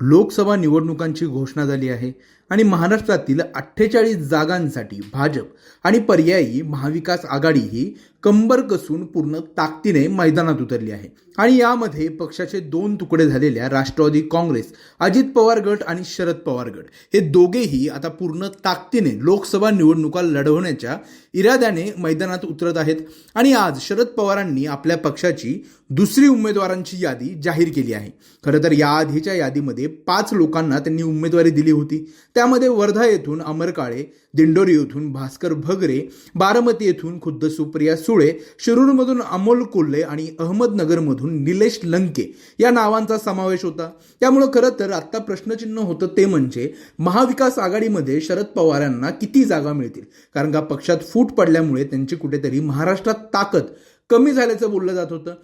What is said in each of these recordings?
लोकसभा निवडणुकांची घोषणा झाली आहे आणि महाराष्ट्रातील अठ्ठेचाळीस जागांसाठी भाजप आणि पर्यायी महाविकास आघाडी ही कंबर कसून पूर्ण ताकदीने मैदानात उतरली आहे. आणि यामध्ये पक्षाचे दोन तुकडे झालेल्या राष्ट्रवादी काँग्रेस अजित पवार गट आणि शरद पवार गट. हे दोघेही आता पूर्ण ताकदीने लोकसभा निवडणुका लढवण्याच्या इराद्याने मैदानात उतरत आहेत. आणि आज शरद पवारांनी आपल्या पक्षाची दुसरी उमेदवारांची यादी जाहीर केली आहे. खरं तर याआधीच्या यादीमध्ये पाच लोकांना त्यांनी उमेदवारी दिली होती. त्यामध्ये वर्धा येथून अमर काळे दिंडोरी येथून भास्कर भगरे बारामती येथून खुद्द सुप्रिया सुळे शिरूरमधून अमोल कोल्हे आणि अहमदनगरमधून निलेश लंके या नावांचा समावेश होता. त्यामुळं खरं तर आत्ता प्रश्नचिन्ह होतं ते म्हणजे महाविकास आघाडीमध्ये शरद पवारांना किती जागा मिळतील? कारण का पक्षात फूट पडल्यामुळे त्यांची कुठेतरी महाराष्ट्रात ताकद कमी झाल्याचं बोललं जात होतं.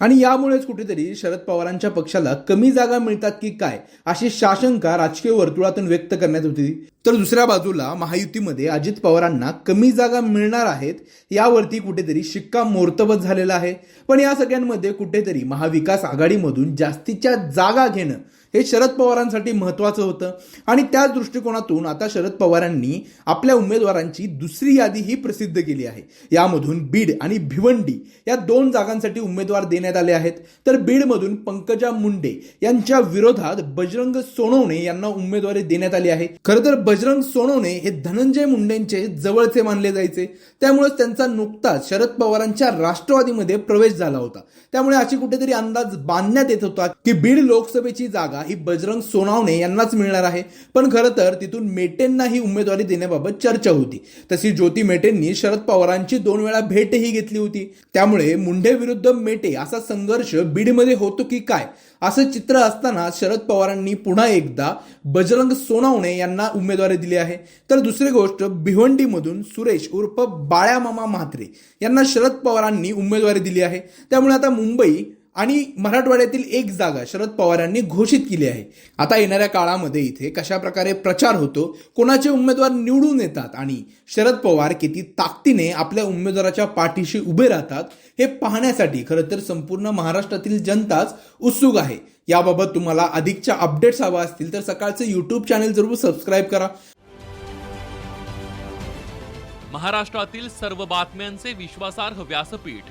आणि यामुळेच कुठेतरी शरद पवारांच्या पक्षाला कमी जागा मिळतात की काय अशी शाशंका राजकीय वर्तुळातून व्यक्त करण्यात होती. तर दुसऱ्या बाजूला महायुतीमध्ये अजित पवारांना कमी जागा मिळणार आहेत यावरती कुठेतरी शिक्का मोर्तबत झालेला आहे. पण या सगळ्यांमध्ये कुठेतरी महाविकास आघाडीमधून जास्तीच्या जागा घेणं हे शरद पवारांसाठी महत्वाचं होतं. आणि त्याच दृष्टिकोनातून आता शरद पवारांनी आपल्या उमेदवारांची दुसरी यादी ही प्रसिद्ध केली आहे. यामधून बीड आणि भिवंडी या दोन जागांसाठी उमेदवार देण्यात आले आहेत. तर बीडमधून पंकजा मुंडे यांच्या विरोधात बजरंग सोनवणे यांना उमेदवारी देण्यात आली आहे. खरं तर बजरंग सोनवणे हे धनंजय मुंडेंचे जवळचे मानले जायचे. त्यामुळेच त्यांचा नुकताच शरद पवारांच्या राष्ट्रवादीमध्ये प्रवेश झाला होता. त्यामुळे अशी कुठेतरी अंदाज बांधण्यात येत होता की बीड लोकसभेची जागा ही बजरंग सोनावणे यांनाच मिळणार आहे. पण खरं तर तिथून मेटेंना ही उमेदवारी देण्याबाबत चर्चा होती. तशी ज्योती मेटेंनी शरद पवारांची दोन वेळा भेटही घेतली होती. त्यामुळे मुंडे विरुद्ध मेटे असा संघर्ष बीडमध्ये होतो की काय? असं चित्र असताना शरद पवारांनी पुन्हा एकदा बजरंग सोनावणे यांना उमेदवार उमेदवारी दिली आहे. तर दुसरी गोष्ट भिवंडीमधून सुरेश उर्फ बाळ्यामामा म्हात्रे यांना शरद पवारांनी उमेदवारी दिली आहे. त्यामुळे आता मुंबई आणि मराठवाड्यातील एक जागा शरद पवारांनी घोषित केली आहे. आता येणाऱ्या काळामध्ये इथे कशा प्रकारे प्रचार होतो कोणाचे उमेदवार निवडून येतात आणि शरद पवार किती ताकदीने आपल्या उमेदवाराच्या पाठीशी उभे राहतात हे पाहण्यासाठी खरं तर संपूर्ण महाराष्ट्रातील जनताच उत्सुक आहे. याबाबत तुम्हाला अधिकच्या अपडेट्स हवा असतील तर सकाळचं युट्यूब चॅनल जरूर सबस्क्राईब करा. महाराष्ट्रातील सर्व बातम्यांचे विश्वासार्ह व्यासपीठ